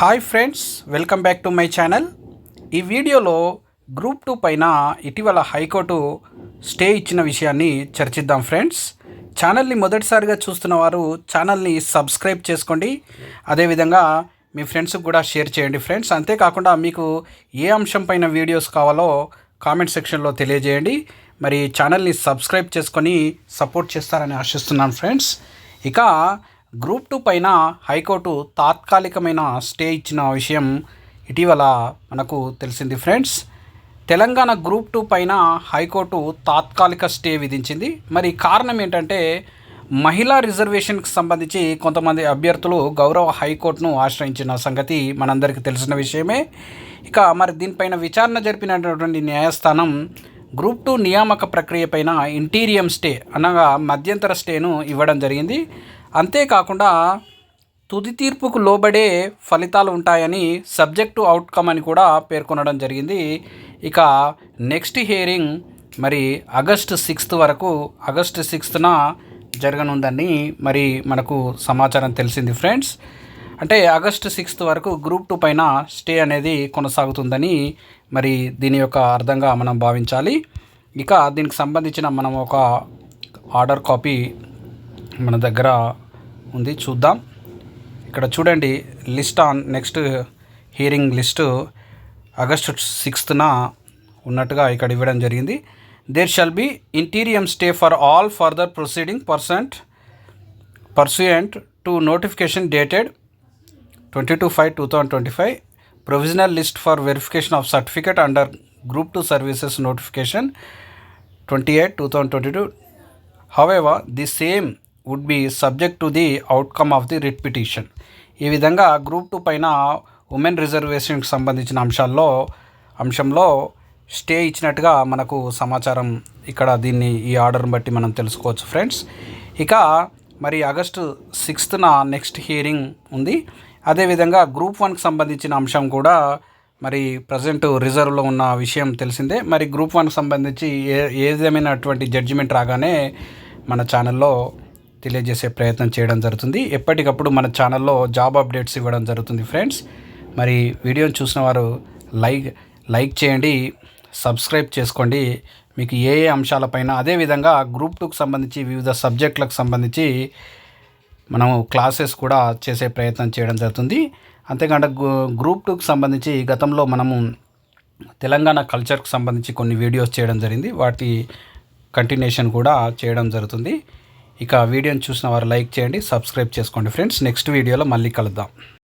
Hi friends welcome back to my channel. ఈ వీడియోలో group two పైన ఇటీవల హైకోర్టు స్టే ఇచ్చిన విషయాన్ని చర్చిద్దాం ఫ్రెండ్స్. ఛానల్ని మొదటిసారిగా చూస్తున్న వారు ఛానల్ని సబ్స్క్రైబ్ చేసుకోండి. అదేవిధంగా మీ ఫ్రెండ్స్కి కూడా షేర్ చేయండి ఫ్రెండ్స్. అంతేకాకుండా మీకు ఏ అంశం పైన వీడియోస్ కావాలో కామెంట్ సెక్షన్లో తెలియజేయండి. మరి ఛానల్ని సబ్స్క్రైబ్ చేసుకొని సపోర్ట్ చేస్తారని ఆశిస్తున్నాను ఫ్రెండ్స్. ఇక గ్రూప్ టూ పైన హైకోర్టు తాత్కాలికమైన స్టే ఇచ్చిన విషయం ఇటీవల మనకు తెలిసింది ఫ్రెండ్స్. తెలంగాణ గ్రూప్ టూ పైన హైకోర్టు తాత్కాలిక స్టే విధించింది. మరి కారణం ఏంటంటే మహిళా రిజర్వేషన్కి సంబంధించి కొంతమంది అభ్యర్థులు గౌరవ హైకోర్టును ఆశ్రయించిన సంగతి మనందరికీ తెలిసిన విషయమే. ఇక మరి దీనిపైన విచారణ జరిపినటువంటి న్యాయస్థానం గ్రూప్ టూ నియామక ప్రక్రియ పైన ఇంటీరియం స్టే అనగా మధ్యంతర స్టేను ఇవ్వడం జరిగింది. అంతేకాకుండా తుది తీర్పుకు లోబడే ఫలితాలు ఉంటాయని సబ్జెక్టు అవుట్కమ్ అని కూడా పేర్కొనడం జరిగింది. ఇక నెక్స్ట్ హియరింగ్ మరి ఆగస్టు సిక్స్త్ వరకు ఆగస్టు సిక్స్త్న జరగనుందని మరి మనకు సమాచారం తెలిసింది ఫ్రెండ్స్ అంటే ఆగస్టు సిక్స్త్ వరకు గ్రూప్ టూ పైన స్టే అనేది కొనసాగుతుందని మరి దీని యొక్క అర్థంగా మనం భావించాలి. ఇక దీనికి సంబంధించిన మనం ఒక ఆర్డర్ కాపీ మన దగ్గర ఉంది. చూద్దాం. ఇక్కడ చూడండి list on next hearing list August సిక్స్త్న ఉన్నట్టుగా ఇక్కడ ఇవ్వడం జరిగింది. There shall be interim stay for all further proceeding percent pursuant to notification dated twenty two five two thousand twenty five provisional list for verification of certificate under group two services notification twenty eight two thousand twenty two however the same would be subject to the outcome of the writ petition ఈ విధంగా group two పైన women రిజర్వేషన్కి సంబంధించిన అంశాల్లో అంశంలో stay ఇచ్చినట్టుగా మనకు సమాచారం ఇక్కడ దీన్ని ఈ ఆర్డర్ని బట్టి మనం తెలుసుకోవచ్చు ఫ్రెండ్స్ ఇక మరి ఆగస్టు సిక్స్త్న నెక్స్ట్ హియరింగ్ ఉంది. అదేవిధంగా గ్రూప్ వన్కి సంబంధించిన అంశం కూడా మరి ప్రజెంట్ రిజర్వ్లో ఉన్న విషయం తెలిసిందే. మరి గ్రూప్ వన్కి సంబంధించి ఏ ఏదేమైనటువంటి జడ్జిమెంట్ రాగానే మన ఛానల్లో తెలియజేసే ప్రయత్నం చేయడం జరుగుతుంది. ఎప్పటికప్పుడు మన ఛానల్లో జాబ్ అప్డేట్స్ ఇవ్వడం జరుగుతుంది ఫ్రెండ్స్. మరి వీడియోని చూసిన వారు లైక్ లైక్ చేయండి సబ్స్క్రైబ్ చేసుకోండి. మీకు ఏ ఏ అంశాలపైన అదేవిధంగా గ్రూప్ టూకి సంబంధించి వివిధ సబ్జెక్టులకు సంబంధించి మనము క్లాసెస్ కూడా చేసే ప్రయత్నం చేయడం జరుగుతుంది. అంతేకాకుండా గ్రూప్ టూకి సంబంధించి గతంలో మనము తెలంగాణ కల్చర్కి సంబంధించి కొన్ని వీడియోస్ చేయడం జరిగింది. వాటి కంటిన్యూషన్ కూడా చేయడం జరుగుతుంది. ఇక వీడియోని చూసిన వారు లైక్ చేయండి సబ్స్క్రైబ్ చేసుకోండి ఫ్రెండ్స్. నెక్స్ట్ వీడియోలో మళ్ళీ కలుద్దాం.